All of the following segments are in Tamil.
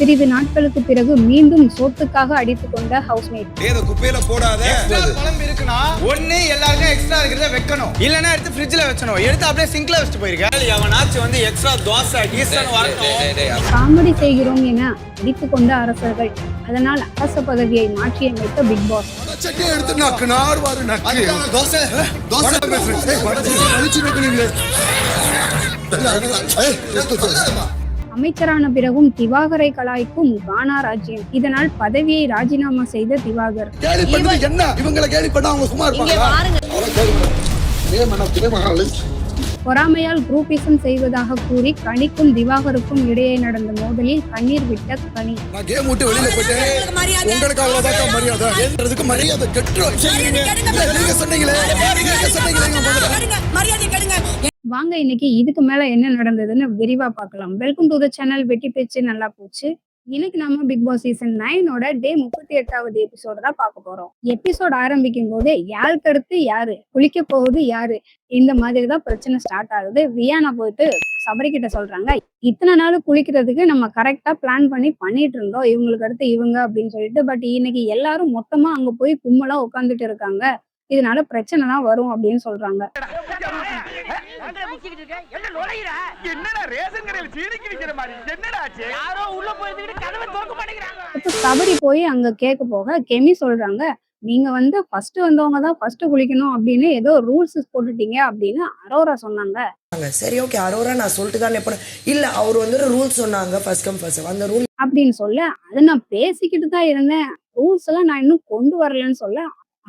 சிறிது நாட்களுக்கு பிறகு மீண்டும் சோத்துக்காக அடித்துக் கொண்ட ஹவுஸ்மேட் இதை குப்பையில போடாத எக்ஸ்ட்ரா குழம்பு இருக்குன்னா ஒண்ணு எல்லாருக்கும் எக்ஸ்ட்ரா இருக்கிறத வைக்கணும் இல்லனா எடுத்து ஃப்ரிட்ஜ்ல வச்சணும் எடுத்து அப்படியே சிங்க்ல வச்சுட்டு போயிருக்க எவனாச்சும் வந்து எக்ஸ்ட்ரா தோசை டீசன் வரணும் காமெடி செய்கிறோம் என அடித்துக் கொண்ட அரசர்கள் அதனால் அரச பதவியை மாற்றியமைத்த பிக் பாஸ் எடுத்து நக்கு நார்வாரு நக்கு தோசை தோசை அமைச்சரான பிறகும் திவாகரை கலாய்க்கும் கானா ராஜ்யம். இதனால் பதவியை ராஜினாமா செய்த திவாகர். பொறாமையால் குரூப்பிசம் செய்வதாக கூறி கனிக்கும் திவாகருக்கும் இடையே நடந்த மோதலில் கண்ணீர் விட்ட கனி. மரியாதை? வாங்க இன்னைக்கு இதுக்கு மேல என்ன நடந்ததுன்னு விரிவா பார்க்கலாம். வெல்கம் டு த சேனல் வெட்டி பேச்சு நல்லா போச்சு. இன்னைக்கு நம்ம பிக் பாஸ் சீசன் நைனோட டே முப்பத்தி எட்டாவது எபிசோட தான் பார்க்க போறோம். எபிசோட் ஆரம்பிக்கும் போது யாருக்கு அடுத்து யாரு? குளிக்க போகுது யாரு? இந்த மாதிரி தான் பிரச்சனை ஸ்டார்ட் ஆகுது. வியானா போயிட்டு சபரி கிட்ட சொல்றாங்க இத்தனை நாள் குளிக்கிறதுக்கு நம்ம கரெக்டா பிளான் பண்ணி பண்ணிட்டு இருந்தோம். இவங்களுக்கு அடுத்து இவங்க அப்படின்னு சொல்லிட்டு பட் இன்னைக்கு எல்லாரும் மொத்தமா அங்க போய் கும்பலா உட்காந்துட்டு இருக்காங்க. இதனால பிரச்சனை தான் வரும் அப்படின்னு சொல்றாங்க. என்னடா ரேஷன் கடையில் சீனிக்கு விக்கிற மாதிரி? என்னடா ஆச்சு? யாரோ உள்ள போயிருந்துட்டு கதவை திறக்க மாட்டேங்கிறாங்க. இப்ப சபரி போய் அங்க கேட்க போக கெமி சொல்றாங்க நீங்க வந்து ஃபர்ஸ்ட் வந்தவங்க தான் ஃபர்ஸ்ட் குளிக்கணும் அப்படின்னு ஏதோ ரூல்ஸ் போட்டுட்டீங்க அப்படின்னு அரோரா சொன்னாங்க. சரி ஓகே அரோரா நான் சொல்லிட்டு தானே போனேன் இல்ல அவர் வந்து ரூல் சொன்னாங்க ஃபர்ஸ்ட் கம் ஃபர்ஸ்ட் அந்த ரூல் அப்படின்னு சொல்ல அதை நான் பேசிக்கிட்டு தான் இருந்தேன். ரூல்ஸ் எல்லாம் நான் இன்னும் கொண்டு வரலன்னு சொல்ல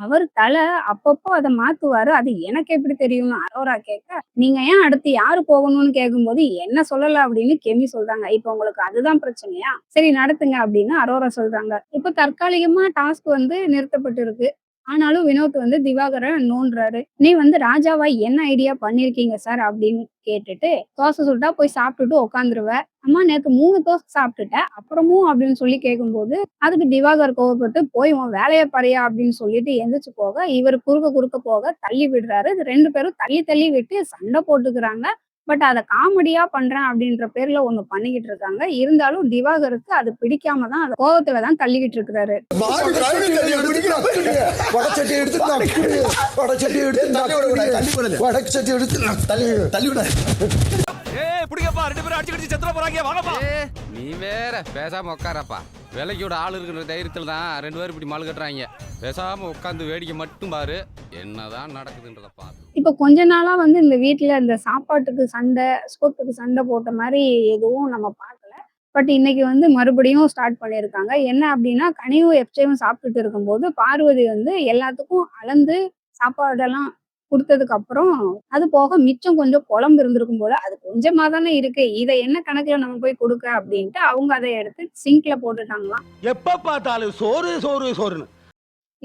அவர் தலை அப்பப்போ அதை மாத்துவாரு. அது எனக்கு எப்படி தெரியும்னு அரோரா கேட்க நீங்க ஏன் அடுத்து யாரு போகணும்னு கேட்கும்போது என்ன சொல்லல? அப்படின்னு கெமி சொல்றாங்க. இப்ப உங்களுக்கு அதுதான் பிரச்சனையா? சரி நடத்துங்க அப்படின்னு அரோரா சொல்றாங்க. இப்ப தற்காலிகமா டாஸ்க் வந்து நிறுத்தப்பட்டு இருக்கு ஆனாலும் வினோத் வந்து திவாகரை நோண்டுறாரு. நீ வந்து ராஜாவா என்ன ஐடியா பண்ணிருக்கீங்க சார் அப்படின்னு கேட்டுட்டு தோசை சுட்டா போய் சாப்பிட்டுட்டு உட்காந்துருவ அம்மா நேற்று மூணு தோசை சாப்பிட்டுட்டேன் அப்புறமும் அப்படின்னு சொல்லி கேட்கும்போது அதுக்கு திவாகர் கோவப்பட்டு போய் உன் வேலையை பறையா அப்படின்னு சொல்லிட்டு எந்திரிச்சு போக இவர் குறுக்க குறுக்க போக தள்ளி விடுறாரு. ரெண்டு பேரும் தள்ளி தள்ளி விட்டு சண்டை போட்டுக்கிறாங்க. பட் அதை காமெடியா பண்றேன் அப்படின்ற பேர்ல ஒண்ணு பண்ணிக்கிட்டு இருக்காங்க. இருந்தாலும் திவாகருக்கு அது பிடிக்காம தான் அந்த கோவத்துல தான் தள்ளிக்கிட்டு இருக்கிறாரு. நீ வேற பேசாம உட்காரப்பா விலைக்கு விட ஆள் இருக்கிற தைரியத்தில் தான் ரெண்டு பேரும் இப்படி மால் கட்டுறாங்க. பேசாம உட்காந்து வேடிக்கை மட்டும் பாரு. என்னதான் நடக்குதுன்றத பாரு. இப்ப கொஞ்ச நாளா வந்து இந்த வீட்டில் இந்த சாப்பாட்டுக்கு சண்டை ஸ்கூத்துக்கு சண்டை போட்ட மாதிரி எதுவும் நம்ம பார்க்கல பட் இன்னைக்கு வந்து மறுபடியும் ஸ்டார்ட் பண்ணியிருக்காங்க என்ன அப்படின்னா கனிவு எப்பயும் சாப்பிட்டுட்டு இருக்கும்போது பார்வதி வந்து எல்லாத்துக்கும் அளந்து சாப்பாடெல்லாம் கொடுத்ததுக்கு அப்புறம் அது போக மிச்சம் கொஞ்சம் குழம்பு இருந்திருக்கும் போல அது கொஞ்சமா தானே இருக்கு. இதை என்ன கணக்குல நம்ம போய் கொடுக்க அப்படின்ட்டு அவங்க அதை எடுத்து சிங்க்ல போட்டுட்டாங்களாம். எப்ப பார்த்தாலும் சோறு சோறு சோறுன்னு.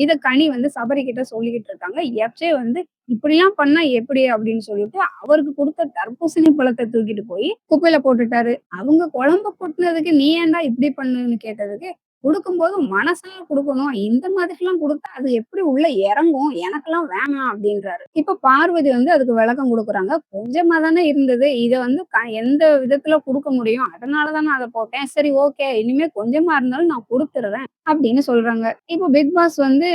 இத கனி வந்து சபரி கிட்ட சொல்லிக்கிட்டு இருக்காங்க. எப்சே வந்து இப்படிலாம் பண்ணா எப்படி அப்படின்னு சொல்லிட்டு அவருக்கு கொடுத்த தர்பூசணி பழத்தை தூக்கிட்டு போய் குப்பையில போட்டுட்டாரு. அவங்க குழம்பு கொட்டினதுக்கு நீ ஏன்டா இப்படி பண்ணுன்னு கேட்டதுக்கு கொடுக்கும்போது மனசால கொடுக்கணும். இந்த மாதிரிலாம் கொடுத்தா அது எப்படி உள்ள இறங்கும்? எனக்கெல்லாம் வேணாம் அப்படின்றாரு. இப்ப பார்வதி வந்து அதுக்கு விளக்கம் கொடுக்குறாங்க. கொஞ்சமா தானே இருந்தது. இதை வந்து க- எந்த விதத்துல கொடுக்க முடியும்? அதனாலதான் நான் அதை போட்டேன். சரி ஓகே. இனிமே கொஞ்சமா இருந்தாலும் நான் கொடுத்துடுறேன் அப்படின்னு சொல்றாங்க. இப்போ பிக் பாஸ் வந்து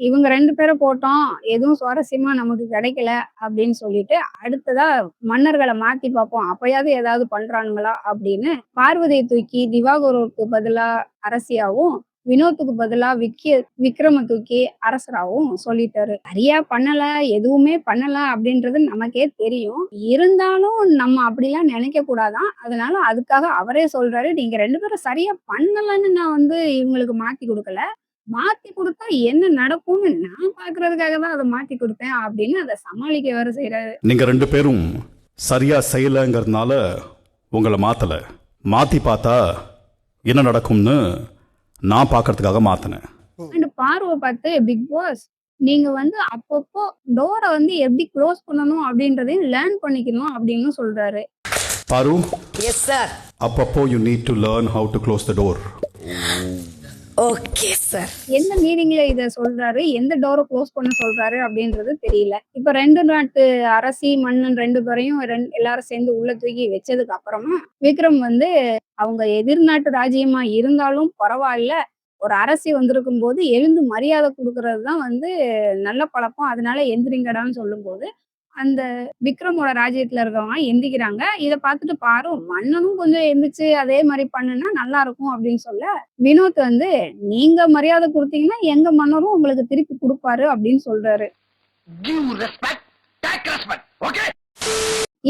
இவங்க ரெண்டு பேரும் போட்டோம் எதுவும் சுவாரஸ்யமா நமக்கு கிடைக்கல அப்படின்னு சொல்லிட்டு அடுத்ததா மன்னர்களை மாத்தி பார்ப்போம். அப்பயாவது ஏதாவது பண்றானுங்களா அப்படின்னு பார்வதியை தூக்கி திவாகருக்கு பதிலா அரசியாவும் வினோத்துக்கு பதிலா விக்கிய விக்ரம தூக்கி அரசராவும் சொல்லிட்டாரு. சரியா பண்ணல எதுவுமே பண்ணல அப்படின்றது நமக்கே தெரியும். இருந்தாலும் நம்ம அப்படிலாம் நினைக்க கூடாதான். அதனால அதுக்காக அவரே சொல்றாரு நீங்க ரெண்டு பேரும் சரியா பண்ணலன்னு நான் வந்து இவங்களுக்கு மாத்தி கொடுக்கல. மாத்தி கொடுத்தா என்ன நடக்கும்னு நான் பாக்குறதுக்காக தான் அதை மாத்தி கொடுத்தேன் அப்படின்னு அதை சமாளிக்க வேற செய்யறாரு நீங்க ரெண்டு பேரும் சரியா செய்யலைங்கிறதுனால உங்களை மாத்தல. மாத்தி பார்த்தா என்ன நடக்கும்னு நான் பார்க்கறதுக்காக மாத்தினேன். அண்ட் பார்வை பார்த்து பிக் பாஸ் நீங்க வந்து அப்பப்போ டோரை வந்து எப்படி க்ளோஸ் பண்ணணும் அப்படின்றதையும் லேர்ன் பண்ணிக்கணும் அப்படின்னு சொல்றாரு. பாரு எஸ் சார் அப்பப்போ you need to learn how to close the door okay sir எந்த மீனிங்ல இத சொல்றாரு? எந்த டோரை க்ளோஸ் பண்ண சொல்றாரு அப்படின்றது தெரியல. இப்ப ரெண்டு நாட்டு அரசி மன்னன் ரெண்டு பேரையும் எல்லாரும் சேர்ந்து உள்ள தூக்கி வச்சதுக்கு அப்புறமா விக்ரம் வந்து அவங்க எதிர்நாட்டு ராஜ்யமா இருந்தாலும் பரவாயில்ல. ஒரு அரசி வந்திருக்கும் போது எழுந்து மரியாதை கொடுக்கறது தான் வந்து நல்ல பழக்கம். அதனால எந்திரிங்கடான்னு சொல்லும்போது அந்த விக்ரமோட ராஜ்யத்துல இருக்கவங்க எந்திக்கிறாங்க. இத பார்த்துட்டு பாரு மன்னனும் கொஞ்சம் எந்திரிச்சு அதே மாதிரி பண்ணுனா நல்லா இருக்கும் அப்படின்னு சொல்ல வினோத் வந்து நீங்க மரியாதை கொடுத்தீங்கன்னா எங்க மன்னரும் உங்களுக்கு திருப்பி கொடுப்பாரு அப்படின்னு சொல்றாரு.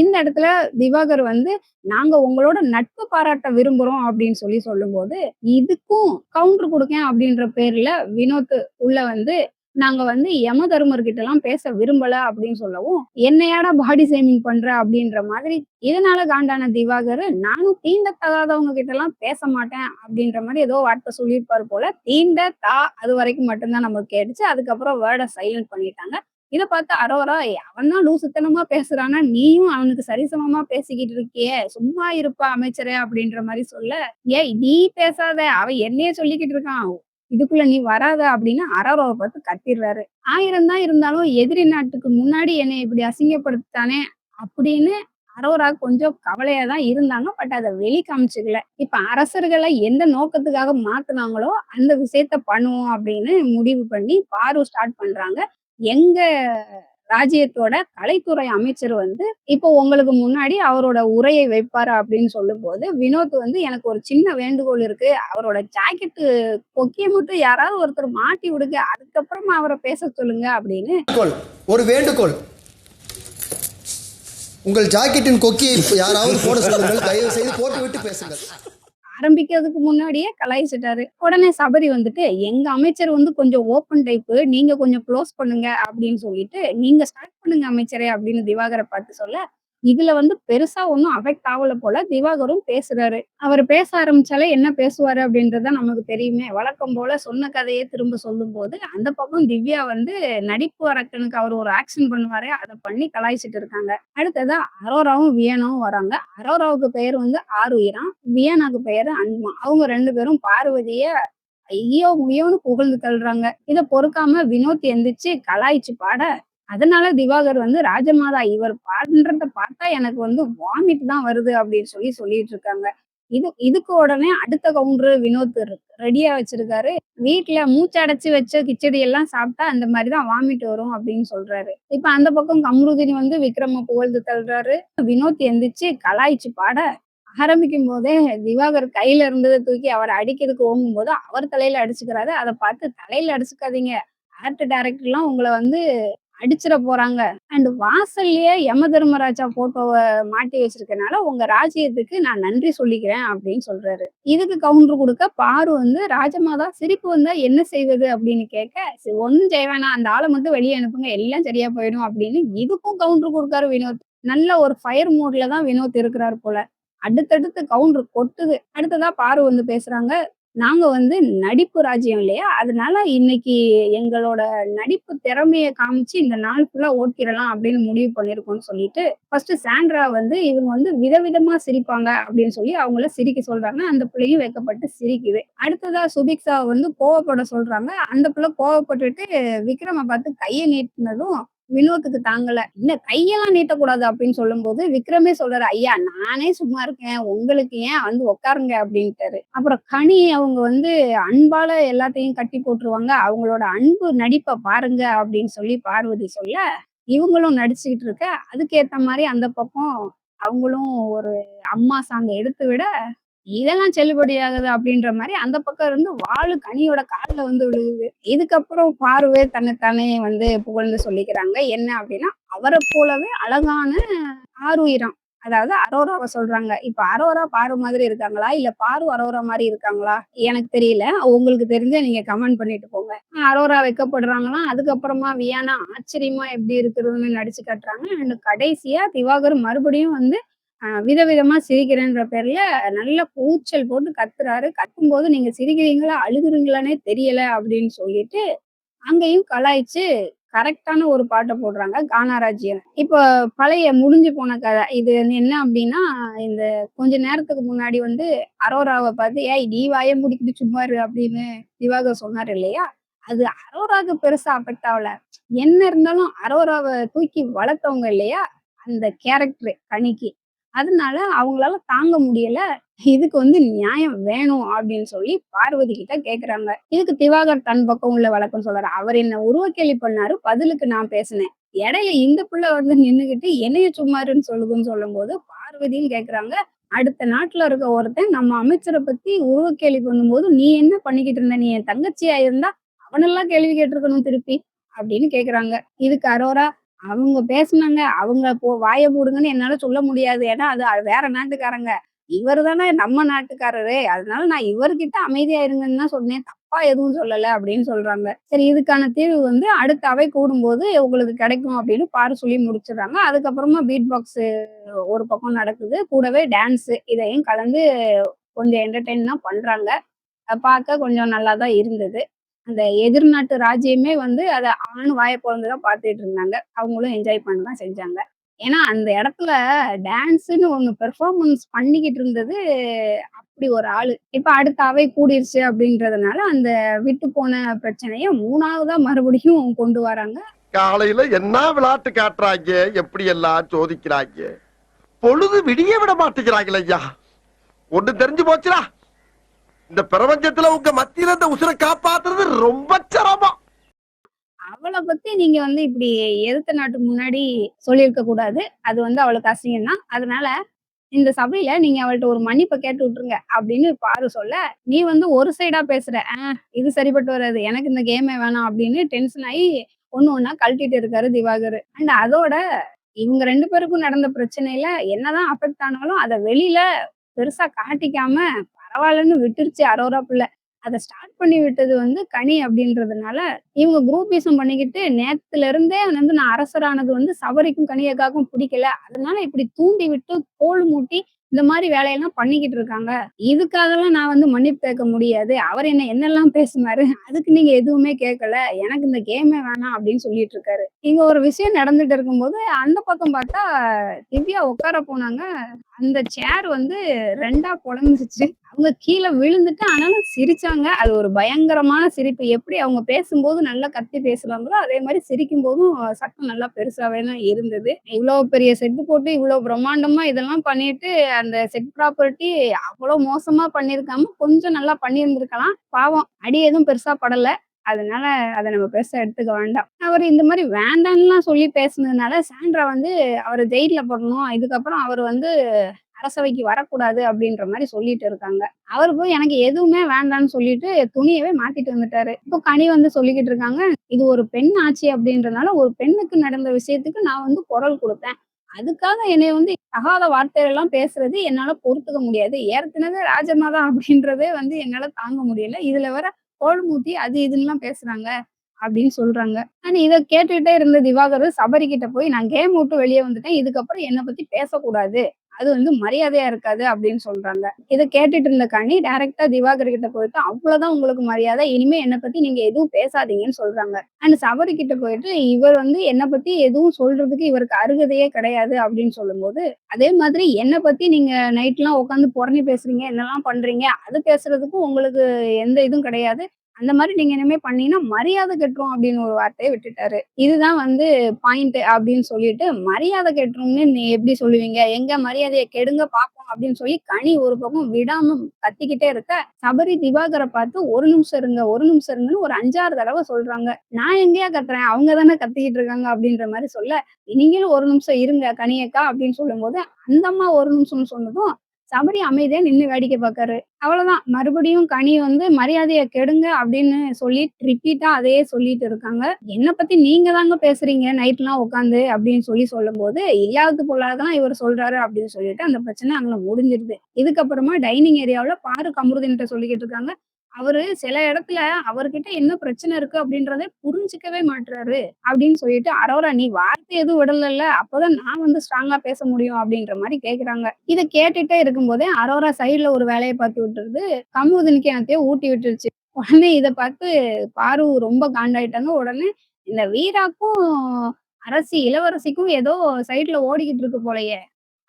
இந்த இடத்துல திவாகர் வந்து நாங்க உங்களோட நட்பு பாராட்ட விரும்புறோம் அப்படின்னு சொல்லி சொல்லும்போது இதுக்கும் கவுண்டர் கொடுக்கேன் அப்படின்ற பேர்ல வினோத் உள்ள வந்து நாங்க வந்து யம தருமர்கிட்ட எல்லாம் பேச விரும்பல அப்படின்னு சொல்லவும் என்னையாடா பாடி ஷேமிங் பண்ற? அப்படின்ற மாதிரி இதனால காண்டான திவாகர்? நானும் தீண்டத்தகாதவங்க கிட்ட எல்லாம் பேச மாட்டேன். அப்படின்ற மாதிரி ஏதோ வார்த்தை சொல்லியிருப்பாரு போல தீண்ட தா அது வரைக்கும் மட்டும்தான் நமக்கு கேட்டுச்சு. அதுக்கப்புறம் வேர்டை சைலண்ட் பண்ணிட்டாங்க. இதை பார்த்து அரோரா அவன் தான் லூசுத்தனமா பேசுறானா நீயும் அவனுக்கு சரிசமமா பேசிக்கிட்டு இருக்கியே. சும்மா இருப்பா அமைச்சரே. அப்படின்ற மாதிரி சொல்ல ஏய் நீ பேசாத. அவன் என்னையே சொல்லிக்கிட்டு இருக்கான். இதுக்குள்ள நீ வராத அப்படின்னு அரோராவை பார்த்து கத்திடுறாரு. ஆயிரம் தான் இருந்தாலும் எதிரி நாட்டுக்கு முன்னாடி என்னை இப்படி அசிங்கப்படுத்தானே அப்படின்னு அரோரா கொஞ்சம் கவலையா தான் இருந்தாங்க. பட் அதை வெளி காமிச்சுக்கல. இப்ப அரசர்களை எந்த நோக்கத்துக்காக மாத்துனாங்களோ அந்த விஷயத்த பண்ணுவோம் அப்படின்னு முடிவு பண்ணி பாரு ஸ்டார்ட் பண்றாங்க. எங்க ராஜ்யத்தோட கலைத்துறை அமைச்சர் வந்து இப்போ உங்களுக்கு முன்னாடி அவரோட உரையை வைப்பாரு அப்படின்னு சொல்லும் போது வினோத் வந்து எனக்கு ஒரு சின்ன வேண்டுகோள் இருக்கு. அவரோட ஜாக்கெட்டு கொக்கிய மட்டும் யாராவது ஒருத்தர் மாட்டி விடுங்க. அதுக்கப்புறமா அவரை பேச சொல்லுங்க அப்படின்னு. ஒரு வேண்டுகோள். உங்கள் ஜாக்கெட்டின் கொக்கியை யாராவது போட சொல்லுங்கள். தயவு செய்து போட்டு விட்டு பேசுங்கள். ஆரம்பிக்கிறதுக்கு முன்னாடியே கலாய்ச்சிட்டாரு. உடனே சபரி வந்துட்டு எங்க அமைச்சர் வந்து கொஞ்சம் ஓப்பன் டைப்பு நீங்க கொஞ்சம் க்ளோஸ் பண்ணுங்க அப்படின்னு சொல்லிட்டு நீங்க ஸ்டார்ட் பண்ணுங்க அமைச்சரே அப்படின்னு திவாகரை பார்த்து சொல்ல இதுல வந்து பெருசா ஒன்றும் அஃபெக்ட் ஆகல போல திவாகரும் பேசுறாரு. அவர் பேச ஆரம்பிச்சாலே என்ன பேசுவாரு அப்படின்றத நமக்கு தெரியுமே. வழக்கம் போல சொன்ன கதையே திரும்ப சொல்லும் போது அந்த பக்கம் திவ்யா வந்து நடிப்பு அரக்கனுக்கு அவர் ஒரு ஆக்ஷன் பண்ணுவாரே அதை பண்ணி கலாய்ச்சிட்டு இருக்காங்க. அடுத்ததா அரோராவும் வியனாவும் வராங்க. அரோராவுக்கு பெயர் வந்து ஆருயிராம் வியனாக்கு பெயர் அன்மா. அவங்க ரெண்டு பேரும் பார்வதிய ஐயோ முயோன்னு புகழ்ந்து தள்ளுறாங்க. இத பொறுக்காம வினோத் எந்திரிச்சு கலாய்ச்சி பாட அதனால திவாகர் வந்து ராஜமாதா இவர் பாடுன்றத பார்த்தா எனக்கு வந்து வாமிட் தான் வருது அப்படின்னு சொல்லி சொல்லிட்டு இருக்காங்க. இது இதுக்கு உடனே அடுத்த கவுண்டர் வினோத் ரெடியா வச்சிருக்காரு. வீட்டுல மூச்சடைச்சு வச்ச கிச்சடி எல்லாம் சாப்பிட்டா அந்த மாதிரிதான் வாமிட் வரும் அப்படின்னு சொல்றாரு. இப்ப அந்த பக்கம் கம்ருதினி வந்து விக்ரம புகழ்ந்து தள்ளுறாரு. வினோத் எந்திரிச்சு கலாய்ச்சி பாட ஆரம்பிக்கும் போதே திவாகர் கையில இருந்ததை தூக்கி அவர் அடிக்கிறதுக்கு ஓங்கும் போது அவர் தலையில அடிச்சுக்கிறாரு. அதை பார்த்து தலையில அடிச்சுக்காதீங்க. ஆர்ட் டைரக்டர்லாம் உங்களை வந்து அடிச்சிட போறாங்க. அண்ட் வாசல்லையே யம தர்மராஜா போட்டோவை மாட்டி வச்சிருக்கனால உங்க ராஜ்யத்துக்கு நான் நன்றி சொல்லிக்கிறேன் அப்படின்னு சொல்றாரு. இதுக்கு கவுண்டர் கொடுக்க பாரு வந்து ராஜமாதா சிரிப்பு வந்தா என்ன செய்வது அப்படின்னு கேட்க "சரி, ஒன்றும் செய்ய வேணாம். அந்த ஆளை மட்டும் வெளியே அனுப்புங்க. எல்லாம் சரியா போயிடும் அப்படின்னு இதுக்கும் கவுண்டர் கொடுக்காரு வினோத். நல்ல ஒரு ஃபயர் மோட்ல தான் வினோத் இருக்கிறாரு போல. அடுத்தடுத்து கவுண்டர் கொட்டுது. அடுத்ததா பாரு வந்து பேசுறாங்க. நாங்க வந்து நடிப்பு ராஜ்யம் இல்லையா? அதனால இன்னைக்கு எங்களோட நடிப்பு திறமையை காமிச்சு இந்த நாள் ஃபுல்லா ஓட்டிடலாம் அப்படின்னு முடிவு பண்ணிருக்கோம்னு சொல்லிட்டு ஃபர்ஸ்ட் சாண்ட்ரா வந்து இவங்க வந்து விதவிதமா சிரிப்பாங்க அப்படின்னு சொல்லி அவங்கள சிரிக்க சொல்றாங்க. அந்த பிள்ளையும் வைக்கப்பட்டு சிரிக்குது. அடுத்ததா சுபிக்ஷா வந்து கோவப்பட சொல்றாங்க. அந்த பிள்ளை கோவப்பட்டுட்டு விக்ரம பார்த்து கையை நீட்டினதும் வினோத்துக்கு தாங்கல. இல்ல கையெல்லாம் நீட்டக்கூடாது அப்படின்னு சொல்லும்போது விக்ரமே சொல்றாரு ஐயா நானே சும்மா இருக்கேன். உங்களுக்கு ஏன் வந்து உட்காருங்க அப்படின்ட்டாரு. அப்புறம் கனி அவங்க வந்து அன்பால எல்லாத்தையும் கட்டி போட்டுருவாங்க. அவங்களோட அன்பு நடிப்பை பாருங்க அப்படின்னு சொல்லி பார்வதி சொல்ல இவங்களும் நடிச்சுக்கிட்டு இருக்க. அதுக்கேத்த மாதிரி அந்த பக்கம் அவங்களும் ஒரு அம்மா சாங்க எடுத்து விட இதெல்லாம் செல்லுபடியாகுது அப்படின்ற மாதிரி அந்த பக்கம் இருந்து வாழு கனியோட காலில் வந்து விழுகுது. இதுக்கப்புறம் பார்வை தன்னைத்தானே வந்து புகழ்ந்து சொல்லிக்கிறாங்க. என்ன அப்படின்னா அவரை போலவே அழகான ஆறுயிரம் அதாவது அரோராவை சொல்றாங்க. இப்ப அரோரா பாரு மாதிரி இருக்காங்களா? இல்ல பாரு அரோரா மாதிரி இருக்காங்களா? எனக்கு தெரியல. உங்களுக்கு தெரிஞ்ச நீங்க கமெண்ட் பண்ணிட்டு போங்க. அரோரா வைக்கப்படுறாங்களா? அதுக்கப்புறமா வியானா ஆச்சரியமா எப்படி இருக்கிறதுன்னு நடிச்சு காட்டுறாங்க. அண்ட் கடைசியா திவாகர் மறுபடியும் வந்து விதவிதமா சிரிக்கிறேன்ற பேர்ல நல்ல கூச்சல் போட்டு கத்துறாரு கத்தும்போது நீங்க சிரிக்கிறீங்களா அழுகுறீங்களானே தெரியல அப்படின்னு சொல்லிட்டு அங்கேயும் கலாய்ச்சு கரெக்டான ஒரு பாட்டை போடுறாங்க. கானாராஜ்யம். இப்போ பழைய முடிஞ்சு போன கதை. இது என்ன அப்படின்னா இந்த கொஞ்ச நேரத்துக்கு முன்னாடி வந்து அரோராவை பார்த்து, "ஏய் நீ வாய முடிக்கிட்டு சும்மாரு அப்படின்னு திவாகர் சொன்னார் இல்லையா? அது அரோராவுக்கு பெருசா அஃபெக்ட் ஆகல என்ன இருந்தாலும் அரோராவை தூக்கி வளர்த்தவங்க இல்லையா? அந்த கேரக்டர் கணிக்கு அதனால அவங்களால தாங்க முடியல. இதுக்கு வந்து நியாயம் வேணும் அப்படின்னு சொல்லி பார்வதி கிட்ட கேட்குறாங்க. இதுக்கு திவாகர் தன் பக்கம் உள்ள வழக்கம் சொல்றாரு. அவர் என்ன உருவக்கேலி பண்ணாரு. பதிலுக்கு நான் பேசினேன். இடையில இந்த புள்ள வந்து நின்னுகிட்டு என்னைய சும்மாருன்னு சொல்லுதுன்னு சொல்லும் சொல்லும்போது, பார்வதியும் கேட்குறாங்க. அடுத்த நாட்டுல இருக்க ஒருத்தன் நம்ம அமைச்சரை பத்தி உருவக்கேலி பண்ணும்போது, "நீ என்ன பண்ணிக்கிட்டு இருந்த? நீ என் தங்கச்சியா இருந்தா, அவனெல்லாம் கேள்வி கேட்டிருக்கணும் திருப்பி" அப்படின்னு கேக்குறாங்க இதுக்கு அரோரா, "அவங்க பேசுனாங்க. அவங்க போ வாய மூடுங்கன்னு என்னால சொல்ல முடியாது. ஏன்னா அது வேற நாட்டுக்காரங்க. இவரு தானே நம்ம நாட்டுக்காரரு. அதனால நான் இவர்கிட்ட அமைதியா இருங்கன்னு தான் சொன்னேன். தப்பா எதுவும் சொல்லல" அப்டின்னு சொல்றாங்க. சரி இதுக்கான தீர்வு வந்து அடுத்த அவை கூடும்போது உங்களுக்கு கிடைக்கும் அப்டின்னு பாரு சொல்லி முடிச்சுடுறாங்க. அதுக்கப்புறமா பீட் பாக்ஸ் ஒரு பக்கம் நடக்குது. கூடவே டான்ஸ் இதையும் கலந்து கொஞ்சம் என்டர்டெயின் தான் பண்றாங்க. அ பார்க்க கொஞ்சம் நல்லா தான் இருந்தது. அந்த எதிர்நாட்டு ராஜ்யமே வந்து அதை ஆண் வாய பிறந்துதான் பார்த்துட்டு இருந்தாங்க. அவங்களும் என்ஜாய் பண்ண தான் செஞ்சாங்க. ஏன்னா அந்த இடத்துல டான்ஸ்ன்னு ஒண்ணு பெர்ஃபார்மன்ஸ் பண்ணிக்கிட்டு இருந்தது அப்படி ஒரு ஆளு. இப்ப அடுத்த அவை கூடிருச்சு அப்படின்றதுனால அந்த விட்டு போன பிரச்சனைய மூணாவதா மறுபடியும் கொண்டு வராங்க. காலையில என்ன விளையாட்டு காட்டுறாங்க எப்படி எல்லாம் சோதிக்கிறாங்க பொழுது விடிய விட மாட்டேங்கிறாங்களே ஐயா ஒண்ணு தெரிஞ்சு போச்சுடா இந்த பிரபஞ்சத்துல உங்க மத்தியில இந்த உசுரை காப்பாத்துறது ரொம்ப சிரமம் அவளை பத்தி நீங்க வந்து இப்படி எதிர்த்த நாட்டுக்கு முன்னாடி சொல்லியிருக்க கூடாது. அது வந்து அவளுக்கு அசிங்கம் தான். அதனால இந்த சபையில நீங்க அவள்கிட்ட ஒரு மன்னிப்ப கேட்டு விட்டுருங்க அப்படின்னு பாரு சொல்ல, "நீ வந்து ஒரு சைடா பேசுற. ஆ இது சரிப்பட்டு வராது. எனக்கு இந்த கேமே வேணாம்" அப்படின்னு டென்ஷன் ஆகி ஒன்னு ஒன்னா கழட்டிட்டு இருக்காரு திவாகர். அண்ட் அதோட இவங்க ரெண்டு பேருக்கும் நடந்த பிரச்சனையில என்னதான் அஃபெக்ட் ஆனாலும், அதை வெளியில பெருசா காட்டிக்காம பரவாயில்லன்னு விட்டுருச்சு அரோரா பிள்ளை அதை ஸ்டார்ட் பண்ணி விட்டது வந்து கனி அப்படின்றதுனால இவங்க குரூப்பிசம் பண்ணிக்கிட்டு நேத்துல இருந்தே வந்து நான் அரசரானது வந்து சபரிக்கும், கனியக்காக்கும் பிடிக்கல. அதனால இப்படி தூண்டி விட்டு கோல் மூட்டி இந்த மாதிரி வேலையெல்லாம் பண்ணிக்கிட்டு இருக்காங்க. இதுக்காகலாம் நான் வந்து மன்னிப்பு கேட்க முடியாது. அவர் என்ன என்னெல்லாம் பேசுனாரு. அதுக்கு நீங்க எதுவுமே கேட்கல. எனக்கு இந்த கேமே வேணாம் அப்படின்னு சொல்லிட்டு இருக்காரு. இங்க ஒரு விஷயம் நடந்துட்டு இருக்கும்போது, அந்த பக்கம் பார்த்தா திவ்யா உட்கார போனாங்க. அந்த சேர் வந்து 2ஆ பொளந்துருச்சு. அவங்க கீழே விழுந்துட்டு ஆனாலும் சிரிச்சாங்க. அது ஒரு பயங்கரமான சிரிப்பு. எப்படி அவங்க பேசும்போது நல்லா கத்தி பேசுவாங்களோ அதே மாதிரி சிரிக்கும் போதும் சத்தம் நல்லா பெருசாவே தான் இருந்தது. இவ்வளவு பெரிய செட்டு போட்டு, இவ்வளவு பிரம்மாண்டமா இதெல்லாம் பண்ணிட்டு, அந்த செட் ப்ராப்பர்ட்டி அவ்வளவு மோசமா பண்ணிருக்காம கொஞ்சம் நல்லா பண்ணியிருந்திருக்கலாம். பாவம் அடி எதுவும் பெருசா படல. அதனால அதை நம்ம பெருசாக எடுத்துக்க வேண்டாம். அவர் இந்த மாதிரி வேண்டான்னுலாம் சொல்லி பேசுனதுனால, சாண்ட்ரா வந்து அவர் ஜெயிலில் போடணும். இதுக்கப்புறம் அவர் வந்து அரசவைக்கு வரக்கூடாது அப்படின்ற மாதிரி சொல்லிட்டு இருக்காங்க. அவர் போய் எனக்கு எதுவுமே வேண்டாம்னு சொல்லிட்டு துணியவே மாத்திட்டு வந்துட்டாரு. இப்போ கனி வந்து சொல்லிக்கிட்டு இருக்காங்க, "இது ஒரு பெண் ஆட்சி அப்படின்றனால ஒரு பெண்ணுக்கு நடந்த விஷயத்துக்கு நான் வந்து குரல் கொடுப்பேன் அதுக்காக என்னை வந்து தகாத வார்த்தையெல்லாம் பேசுறது என்னால பொறுத்துக்க முடியாது. ஏற்கனவே ராஜமாதா அப்படின்றதே வந்து என்னால தாங்க முடியல. இதுல வர கோல்மூத்தி அது இதுன்னுலாம் பேசுறாங்க" அப்டின்னு சொல்றாங்க. ஆனா இத கேட்டுட்டே இருந்த திவாகர் சபரி கிட்ட போய், "நான் கேம் விட்டு வெளிய வந்துட்டேன். இதுக்கப்புறம் என்ன பத்தி பேசக்கூடாது. அது வந்து மரியாதையா இருக்காது" அப்படின்னு சொல்றாங்க. இதை கேட்டுட்டு இருந்த கண்ணி டைரக்டா திவாகர் கிட்ட போயிட்டு, அவ்வளவுதான் உங்களுக்கு மரியாதை. இனிமே என்னை பத்தி நீங்க எதுவும் பேசாதீங்கன்னு" சொல்றாங்க. அண்ட் சபரி கிட்ட போயிட்டு, "இவர் வந்து என்னை பத்தி எதுவும் சொல்றதுக்கு இவருக்கு அருகதையே கிடையாது" அப்டின்னு சொல்லும்போது, "அதே மாதிரி என்னை பத்தி நீங்க நைட்லாம் உட்காந்து புறணி பேசுறீங்க, என்னெல்லாம் பண்றீங்க. அது பேசுறதுக்கும் உங்களுக்கு எந்த இதுவும் கிடையாது. அந்த மாதிரி நீங்க இனிமே பண்ணீங்கன்னா மரியாதை கட்டுறோம் அப்படின்னு ஒரு வார்த்தையை விட்டுட்டாரு. இதுதான் வந்து பாயிண்ட் அப்படின்னு சொல்லிட்டு, "மரியாதை கட்டுறோம்னு நீ எப்படி சொல்லுவீங்க? எங்க மரியாதையை கெடுங்க பார்ப்போம்" அப்படின்னு சொல்லி கனி ஒரு பக்கம் விடாம கத்திக்கிட்டே இருக்க, சபரி திவாகரை பார்த்து, "ஒரு நிமிஷம் இருங்க, ஒரு நிமிஷம் இருங்கன்னு" ஒரு அஞ்சாறு தடவை சொல்றாங்க. "நான் எங்கேயா கத்துறேன்? அவங்க தானே கத்திக்கிட்டு இருக்காங்க" அப்படின்ற மாதிரி சொல்ல, "நீங்களும் ஒரு நிமிஷம் இருங்க கனியக்கா அக்கா" அப்டின்னு சொல்லும்போது, அந்த அம்மா ஒரு நிமிஷம்னு சொன்னதும், சபரி அமைதியா நின்று வேடிக்கை பார்க்காரு. அவ்வளவுதான் மறுபடியும் கனி வந்து மரியாதையை கெடுங்க" அப்படின்னு சொல்லி ரிப்பீட்டா அதையே சொல்லிட்டு இருக்காங்க. என்னை பத்தி நீங்க தாங்க பேசுறீங்க நைட்லாம் உட்காந்து அப்படின்னு சொல்லி சொல்லும் போது "இல்லாதது பொல்லாதான் இவர் சொல்றாரு" அப்படின்னு சொல்லிட்டு அந்த பிரச்சனை அங்கே முடிஞ்சிருது. இதுக்கப்புறமா டைனிங் ஏரியாவில் பாரு கமருதின்ட்ட சொல்லிக்கிட்டு இருக்காங்க. அவரு சில இடத்துல அவர்கிட்ட என்ன பிரச்சனை இருக்கு அப்படின்றத புரிஞ்சுக்கவே மாட்றாரு அப்படின்னு சொல்லிட்டு, "அரோரா நீ வார்த்தை எதுவும் விடலல்ல. அப்பதான் நான் வந்து ஸ்ட்ராங்கா பேச முடியும்" அப்படின்ற மாதிரி கேட்குறாங்க. இத கேட்டுட்டே இருக்கும்போதே அரோரா சைடுல ஒரு வேலையை பார்த்து விட்டுருது. கமுதினிக்கு என்னத்தையோ ஊட்டி விட்டுருச்சு. உடனே இதை பார்த்து பாரு ரொம்ப காண்டாயிட்டாங்க. உடனே இந்த வீராக்கும் அரசி இளவரசிக்கும் ஏதோ சைடுல ஓடிக்கிட்டு இருக்கு போலயே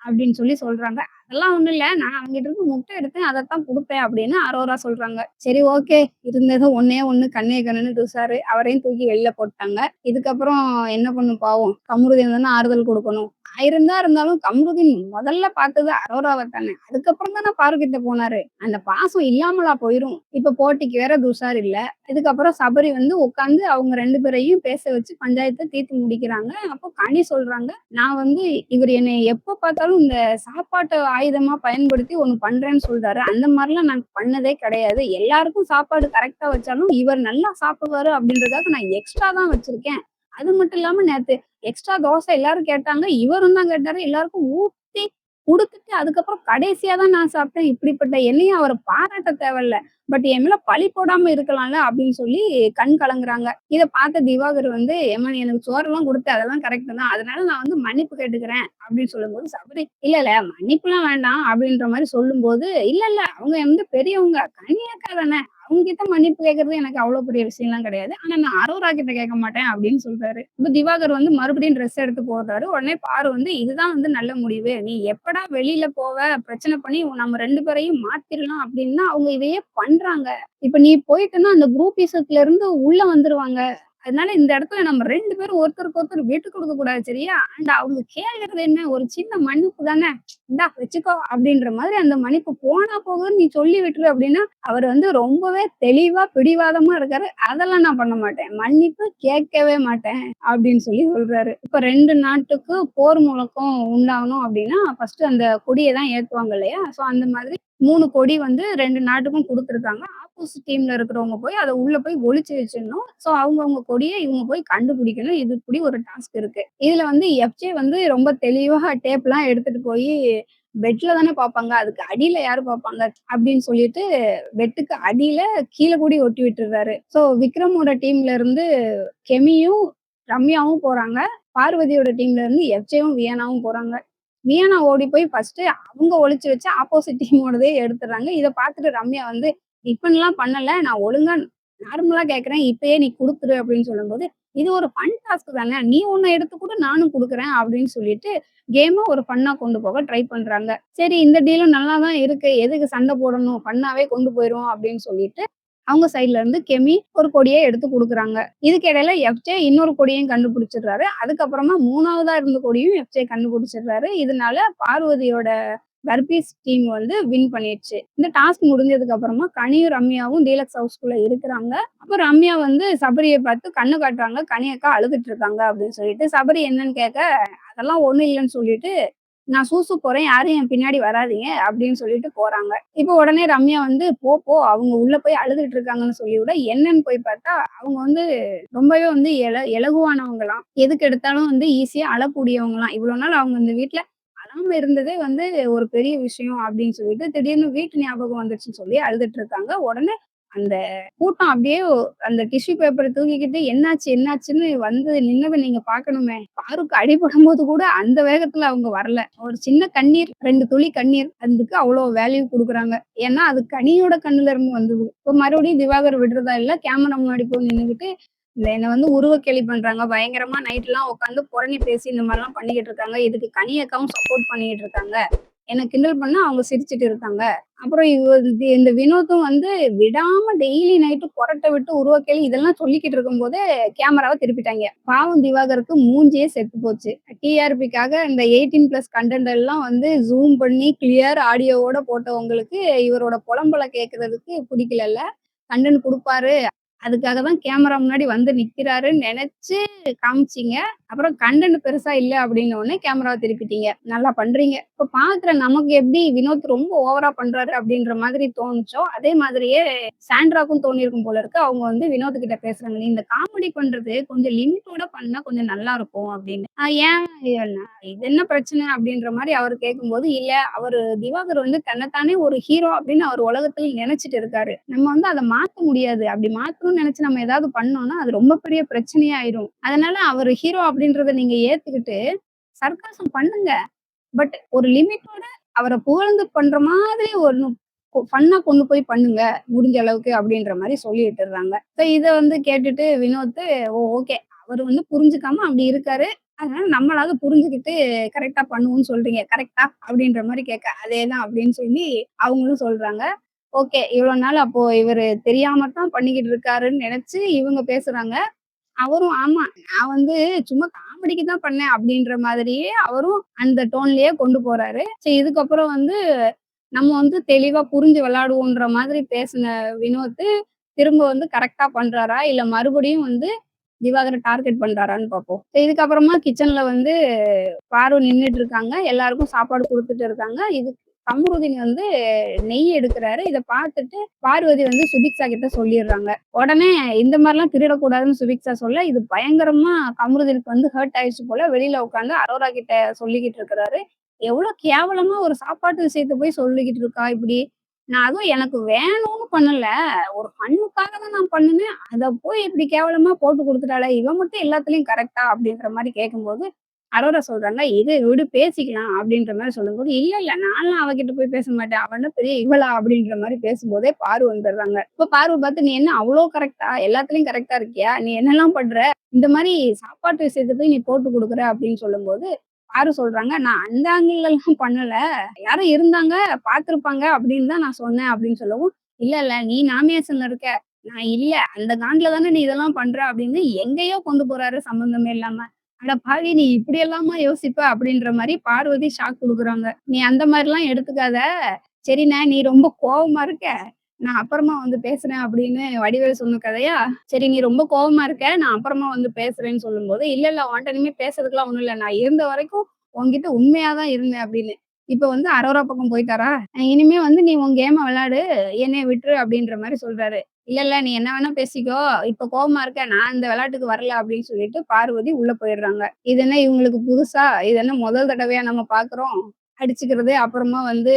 அப்படின்னு சொல்லி சொல்றாங்க அதெல்லாம் ஒண்ணும் இல்ல. நான் அவங்ககிட்ட இருந்து முட்டை எடுத்து அதைத்தான் கொடுப்பேன் அப்படின்னு அரோரா சொல்றாங்க. சரி ஓகே. இருந்தது ஒன்னே ஒண்ணு கண்ணே கண்ணுன்னு துசாரு அவரையும் தூக்கி வெளியில போட்டாங்க. இதுக்கப்புறம் என்ன பண்ணும் பாவம்? கமருதீன் தானே ஆறுதல் கொடுக்கணும். ஆயிரம் தான் இருந்தாலும் கமருதீன் முதல்ல பார்த்தது அரோராவை தானே. அதுக்கப்புறம் தானே பார்க்கிட்ட போனாரு. அந்த பாசம் இல்லாமலா போயிரும். இப்ப போட்டிக்கு வேற துஷார் இல்ல. இதுக்கப்புறம் சபரி வந்து உட்காந்து அவங்க ரெண்டு பேரையும் பேச வச்சு பஞ்சாயத்தை தீர்த்து முடிக்கிறாங்க. அப்போ கனி சொல்றாங்க நான் வந்து இவர் என்னை எப்ப பார்த்தாலும் இந்த சாப்பாட்டை ஆயுதமா பயன்படுத்தி ஒண்ணு பண்றேன்னு சொல்றாரு. அந்த மாதிரிலாம் நான் பண்ணதே கிடையாது. எல்லாருக்கும் சாப்பாடு கரெக்டா வச்சாலும் இவர் நல்லா சாப்பிடுவாரு அப்படின்றதுக்காக நான் எக்ஸ்ட்ரா தான் வச்சிருக்கேன். அது மட்டும் இல்லாம நேத்து எக்ஸ்ட்ரா தோசை எல்லாரும் கேட்டாங்க. இவரும் தான் கேட்டாரு. எல்லாருக்கும் ஊத்தி கொடுத்துட்டு அதுக்கப்புறம் கடைசியா தான் நான் சாப்பிட்டேன். இப்படிப்பட்ட என்னையும் அவரை பாராட்ட தேவையில்ல. பட் என் மேல பழி போடாம இருக்கலாம்ல அப்படின்னு சொல்லி கண் கலங்குறாங்க. இதை பார்த்த திவாகர் வந்து ஏமா நீ எனக்கு சோறெல்லாம் கொடுத்து அதெல்லாம் கரெக்ட் தான். அதனால நான் வந்து மன்னிப்பு கேட்டுக்கிறேன். அப்படின்னு சொல்லும்போது சபரி இல்ல இல்ல மன்னிப்புலாம் வேண்டாம். அப்படின்ற மாதிரி சொல்லும்போது இல்ல இல்ல அவங்க வந்து பெரியவங்க கன்னியாக்கா தானே. அவங்க கிட்ட மன்னிப்பு கேட்கறது எனக்கு அவ்வளவு பெரிய விஷயம்லாம் கிடையாது. ஆனா நான் அரோரா கிட்ட கேட்க மாட்டேன் அப்படின்னு சொல்றாரு. இப்ப திவாகர் வந்து மறுபடியும் ட்ரெஸ் எடுத்து போறாரு உடனே பாரு வந்து இதுதான் வந்து நல்ல முடிவு. நீ எப்படா வெளியில போவ? பிரச்சனை பண்ணி நம்ம ரெண்டு பேரையும் மாத்திரலாம். அப்படின்னா அவங்க இதையே பண்றாங்க. இப்ப நீ போயிட்டுன்னா அந்த குரூப் இசத்துல இருந்து உள்ள வந்துருவாங்க. அதனால இந்த இடத்துல நம்ம ரெண்டு பேரும் ஒருத்தருக்கு ஒருத்தர் விட்டு கொடுக்க கூடாது சரியா? அண்ட் அவங்க கேட்கறது என்ன? ஒரு சின்ன மன்னிப்பு தானே? இந்தா வச்சுக்கோ அப்படின்ற மாதிரி அந்த மன்னிப்பு போனா போகுதுன்னு நீ சொல்லி விட்டுரு அப்படின்னா அவர் வந்து ரொம்பவே தெளிவா பிடிவாதமா இருக்காரு. அதெல்லாம் நான் பண்ண மாட்டேன். மன்னிப்பு கேட்கவே மாட்டேன் அப்படின்னு சொல்லி சொல்றாரு. இப்ப ரெண்டு நாட்டுக்கு போர் முழக்கம் உண்டாகணும் அப்படின்னா ஃபர்ஸ்ட் அந்த கொடியை தான் ஏத்துவாங்க இல்லையா? சோ அந்த மாதிரி மூணு கொடி வந்து ரெண்டு நாட்டுக்கும் கொடுத்துருக்காங்க. ஆப்போசிட் டீம்ல இருக்கிறவங்க போய் அதை உள்ள போய் ஒழிச்சு வச்சிடணும். சோ அவங்கவுங்க கொடியை இவங்க போய் கண்டுபிடிக்கணும். இது இப்படி ஒரு டாஸ்க் இருக்கு. இதுல வந்து எஃப்ஜே வந்து ரொம்ப தெளிவா டேப் எல்லாம் எடுத்துட்டு போய் பெட்ல தானே பார்ப்பாங்க. அதுக்கு அடியில யாரு பார்ப்பாங்க? அப்படின்னு சொல்லிட்டு பெட்டுக்கு அடியில கீழே கூடி ஒட்டி விட்டுறாரு. சோ விக்ரமோட டீம்ல இருந்து கெமியும் ரம்யாவும் போறாங்க. பார்வதியோட டீம்ல இருந்து எஃப்ஜேவும் வியனாவும் போறாங்க. வியனா ஓடி போய் ஃபர்ஸ்ட் அவங்க ஒழிச்சு வச்சு ஆப்போசிட் டீமோடதே எடுத்துறாங்க இதை பார்த்துட்டு ரம்யா வந்து இப்பெல்லாம் பண்ணல. நான் ஒழுங்கா நார்மலா கேட்கறேன் இப்பயே நீ கொடுத்துரு அப்படின்னு சொல்லும்போது இது ஒரு ஃபன் டாஸ்க் தானே நீ ஒன்னு எடுத்து கூட நானும் கொடுக்குறேன் அப்படின்னு சொல்லிட்டு கேமை ஒரு ஃபன்னா கொண்டு போக ட்ரை பண்றாங்க. சரி இந்த டீலும் நல்லா தான் இருக்கு. எதுக்கு சண்டை போடணும்? ஃபன்னாவே கொண்டு போயிடும் அப்படின்னு சொல்லிட்டு அவங்க சைட்ல இருந்து கெமி ஒரு கொடியை எடுத்து கொடுக்குறாங்க. இதுக்கு இடையில எஃப்ஜே இன்னொரு கொடியையும் கண்டுபிடிச்சிடுறாரு. அதுக்கப்புறமா மூணாவதா இருந்த கொடியும் எஃப்ஜே கண்டுபிடிச்சிடுறாரு. இதனால பார்வதியோட பர்பீஸ் டீம் வந்து வின் பண்ணிடுச்சு. இந்த டாஸ்க் முடிஞ்சதுக்கு அப்புறமா கனியும் ரம்யாவும் டீலக்ஸ் ஹவுஸ்குள்ள இருக்கிறாங்க. அப்போ ரம்யா வந்து சபரியை பார்த்து கண்ணு காட்டுறாங்க கனி அக்கா அழுதுட்டு இருக்காங்க அப்படின்னு சொல்லிட்டு சபரி என்னன்னு கேட்க அதெல்லாம் ஒண்ணும் இல்லைன்னு சொல்லிட்டு நான் சூசு போறேன் யாரும் என் பின்னாடி வராதீங்க அப்படின்னு சொல்லிட்டு போறாங்க. இப்போ உடனே ரம்யா வந்து போ போ அவங்க உள்ள போய் அழுதுட்டு இருக்காங்கன்னு சொல்லி விட என்னன்னு போய் பார்த்தா அவங்க வந்து ரொம்பவே வந்து எல இலகுவானவங்களாம் எதுக்கு எடுத்தாலும் வந்து ஈஸியா அழக்கூடியவங்களாம். இவ்வளவு நாள் அவங்க இந்த வீட்டுல அழாம இருந்ததே வந்து ஒரு பெரிய விஷயம் அப்படின்னு சொல்லிட்டு திடீர்னு வீட்டு ஞாபகம் வந்துச்சுன்னு சொல்லி அழுதுட்டு இருக்காங்க. உடனே அந்த கூட்டம் அப்படியே அந்த டிஷ்யூ பேப்பரை தூக்கிக்கிட்டு என்னாச்சு என்னாச்சுன்னு வந்து நின்னதை நீங்க பாக்கணுமே பாருக்கு அடிபடும் போது கூட அந்த வேகத்துல அவங்க வரல. ஒரு சின்ன கண்ணீர் ரெண்டு துளி கண்ணீர் அதுக்கு அவ்வளவு வேல்யூ கொடுக்குறாங்க. ஏன்னா அது கனியோட கண்ணுல இருந்து வந்தது. இப்போ மறுபடியும் திவாகர் விடுறதா இல்ல கேமரா முன்னாடி போய் நின்னுக்கிட்டு இந்த என்னை வந்து உருவ கேள்வி பண்றாங்க. பயங்கரமா நைட் எல்லாம் உட்காந்து புறணி பேசி இந்த மாதிரிலாம் பண்ணிக்கிட்டு இருக்காங்க. இதுக்கு கனி அக்காவும் சப்போர்ட் பண்ணிக்கிட்டு இருக்காங்க. என்ன கிண்டல் பண்ணா அவங்க சிரிச்சிட்டு இருக்காங்க. அப்புறம் இது- இந்த வினோத்தும் வந்து விடாம டெய்லி நைட்டு புரட்ட விட்டு உருவக்கேலி இதெல்லாம் சொல்லிக்கிட்டு இருக்கும் போது கேமராவை திருப்பிட்டாங்க. பாவம் திவாகருக்கு மூஞ்சியே செத்து போச்சு. டிஆர்பிக்காக இந்த எயிட்டீன் பிளஸ் கண்டென்ட் எல்லாம் வந்து ஜூம் பண்ணி கிளியர் ஆடியோவோட போட்டவங்களுக்கு இவரோட புலம்பல கேட்கறதுக்கு பிடிக்கல கண்டென்ட் கொடுப்பாரு. அதுக்காக தான் கேமரா முன்னாடி வந்து நிக்கிறாருன்னு நினைச்சு காமிச்சீங்க. அப்புறம் கண்டென்ட் பெருசா இல்ல அப்படின்ன உடனே கேமராவை திருப்பிட்டீங்க. நல்லா பண்றீங்க. இப்ப பாக்குற நமக்கு எப்படி வினோத் ரொம்ப ஓவரா பண்றாரு அப்படின்ற மாதிரி தோணுச்சோ அதே மாதிரியே சாண்ட்ராக்கும் தோணியிருக்கும் போல இருக்கு. அவங்க வந்து வினோத் கிட்ட பேசுறாங்க. நீ இந்த காமெடி பண்றது கொஞ்சம் லிமிட்டோட பண்ணா கொஞ்சம் நல்லா இருக்கும் அப்படின்னு. ஏன் இது என்ன பிரச்சனை? அப்படின்ற மாதிரி அவர் கேட்கும்போது இல்ல அவர் திவாகர் வந்து தன்னைத்தானே ஒரு ஹீரோ அப்படின்னு அவர் உலகத்துல நினைச்சிட்டு இருக்காரு. நம்ம வந்து அதை மாத்த முடியாது. அப்படி மாத்தணும்னு நினைச்சு நம்ம ஏதாவது பண்ணோம்னா அது ரொம்ப பெரிய பிரச்சனையாயிரும். அதனால அவர் ஹீரோ அப்படின்றத நீங்க ஏத்துக்கிட்டு சர்க்காசம் பண்ணுங்க. பட் ஒரு லிமிட்டோட அவரை புகழ்ந்து பண்ற மாதிரி ஒரு ஃபன்னா கொண்டு போய் பண்ணுங்க. முடிஞ்ச அளவுக்கு அப்படின்ற மாதிரி சொல்லிட்டுறாங்க இருக்காங்க. ஸோ இதை வந்து கேட்டுட்டு வினோத் ஓ ஓகே அவர் வந்து புரிஞ்சுக்காம அப்படி இருக்காரு. அதனால நம்மளாவது புரிஞ்சுக்கிட்டு கரெக்டா பண்ணுவோம்னு சொல்றீங்க. கரெக்டா அப்படின்ற மாதிரி கேட்க அதேதான் அப்படின்னு சொல்லி அவங்களும் சொல்றாங்க. ஓகே இவ்வளவு நாள் அப்போ இவரு தெரியாம தான் பண்ணிக்கிட்டு இருக்காருன்னு நினைச்சு இவங்க பேசுறாங்க. அவரும் ஆமா நான் வந்து சும்மா காமெடிக்கு தான் பண்ணேன் அப்படின்ற மாதிரியே அவரும் அந்த டோன்லயே கொண்டு போறாரு. சரி இதுக்கப்புறம் வந்து நம்ம வந்து தெளிவா புரிஞ்சு விளையாடுவோன்ற மாதிரி பேசின வினோத்து திரும்ப வந்து கரெக்டா பண்றாரா? இல்ல மறுபடியும் வந்து திவாகரை டார்கெட் பண்றாரான்னு பார்ப்போம். இதுக்கப்புறமா கிச்சன்ல வந்து பார்வை நின்னுட்டு இருக்காங்க. எல்லாருக்கும் சாப்பாடு கொடுத்துட்டு இருக்காங்க. இது கமருதீன் வந்து நெய் எடுக்கிறாரு. இதை பார்த்துட்டு பார்வதி வந்து சுபிக்ஷா கிட்ட சொல்லிடுறாங்க. உடனே இந்த மாதிரிலாம் திருடக்கூடாதுன்னு சுபிக்ஷா சொல்ல இது பயங்கரமா கமருதீனுக்கு வந்து ஹர்ட் ஆயிடுச்சு போல வெளியில உட்காந்து அரோரா கிட்ட சொல்லிக்கிட்டு இருக்கிறாரு. எவ்வளவு கேவலமா ஒரு சாப்பாட்டு விஷயத்த போய் சொல்லிக்கிட்டு இருக்கா இப்படி. நான் அதுவும் எனக்கு வேணும்னு பண்ணல. ஒரு பண்ணுக்காக தான் நான் பண்ணினேன். அதை போய் இப்படி கேவலமா போட்டு கொடுத்துட்டாளே. இவன் மட்டும் எல்லாத்துலயும் கரெக்டா அப்படின்ற மாதிரி கேட்கும்போது அரோரா சொல்றாங்க இது விடு பேசிக்கலாம் அப்படின்ற மாதிரி சொல்லும்போது இல்ல இல்ல நான்லாம் அவகிட்ட போய் பேச மாட்டேன். அவன பெரிய இவளா அப்படின்ற மாதிரி பேசும்போதே பார்வை வந்துடுறாங்க. இப்ப பார்வை பார்த்து நீ என்ன அவ்வளோ கரெக்டா எல்லாத்துலயும் கரெக்டா இருக்கியா? நீ என்னெல்லாம் பண்ற? இந்த மாதிரி சாப்பாட்டு விஷயத்தை போய் நீ போட்டு கொடுக்குற அப்படின்னு சொல்லும்போது பாரு சொல்றாங்க நான் அந்த ஆங்கிள் எல்லாம் பண்ணல. யாரும் இருந்தாங்க பார்த்திருப்பாங்க அப்படின்னு தான் நான் சொன்னேன் அப்படின்னு சொல்லவும் இல்ல இல்ல நீ நாமினேஷன்ல இருக்க. நான் இல்ல அந்த காண்டில தானே நீ இதெல்லாம் பண்ற அப்படின்னு எங்கேயோ கொண்டு போறாரு சம்பந்தமே இல்லாம. அட பாவி நீ இப்படி எல்லாமா யோசிப்ப? அப்படின்ற மாதிரி பார்வதி ஷாக் கொடுக்குறாங்க. நீ அந்த மாதிரி எல்லாம் எடுத்துக்காத. சரிண்ணே நீ ரொம்ப கோவமா இருக்க. நான் அப்புறமா வந்து பேசுறேன் அப்படின்னு வடிவேல் சொன்ன கதையா? சரி நீ ரொம்ப கோவமா இருக்க. நான் அப்புறமா வந்து பேசுறேன்னு சொல்லும்போது இல்ல இல்ல உன்கிட்ட இனிமே பேசுறதுக்குலாம் ஒண்ணும் இல்ல. நான் இருந்த வரைக்கும் உன்கிட்ட உண்மையாதான் இருந்தேன் அப்படின்னு. இப்ப வந்து அரோரா பக்கம் போயிட்டாரா? இனிமே வந்து நீ உன் கேம விளையாடு என்னைய விட்டுரு அப்படின்ற மாதிரி சொல்றாரு. இல்ல இல்ல நீ என்ன வேணா பேசிக்கோ. இப்ப கோவமா இருக்க நான் இந்த விளையாட்டுக்கு வரல அப்படின்னு சொல்லிட்டு பார்வதி உள்ள போயிடுறாங்க. இது என்ன இவங்களுக்கு புதுசா? இது என்ன முதல் தடவையா நம்ம பாக்குறோம்? அடிச்சுக்கிறது அப்புறமா வந்து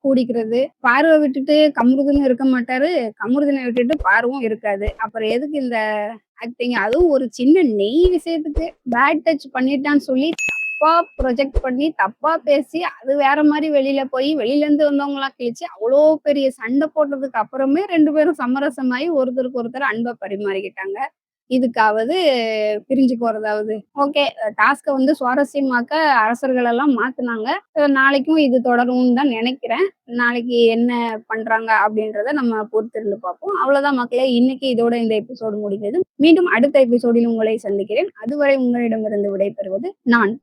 கூடிக்கிறது. பார்வை விட்டுட்டு கமுருதுன்னு இருக்க மாட்டாரு. கமருதினை விட்டுட்டு பார்வும் இருக்காது. அப்புறம் எதுக்கு இந்த ஆக்டிங் அதுவும் ஒரு சின்ன நெய் விஷயத்துக்கு. பேட் டச் பண்ணிட்டான்னு சொல்லி தப்பா ப்ரொஜெக்ட் பண்ணி தப்பா பேசி அது வேற மாதிரி வெளியில போய் வெளியில இருந்து வந்தவங்க கிழிச்சு அவ்வளோ பெரிய சண்டை போட்டதுக்கு அப்புறமே ரெண்டு பேரும் சமரசமாயி ஒருத்தருக்கு ஒருத்தர் அன்பை பரிமாறிக்கிட்டாங்க. இதுக்காவது பிரிஞ்சு போறதாவது. ஓகே டாஸ்கை வந்து சுவாரஸ்யமாக்க அரசர்கள் எல்லாம் மாத்துனாங்க நாளைக்கும் இது தொடரும்னு தான் நினைக்கிறேன். நாளைக்கு என்ன பண்றாங்க அப்படின்றத நம்ம பொறுத்திருந்து பார்ப்போம். அவ்வளவுதான் மக்களே இன்னைக்கு இதோட இந்த எபிசோடு முடிந்தது. மீண்டும் அடுத்த எபிசோடில் உங்களை சந்திக்கிறேன். அதுவரை உங்களிடமிருந்து விடைபெறுவது நான்.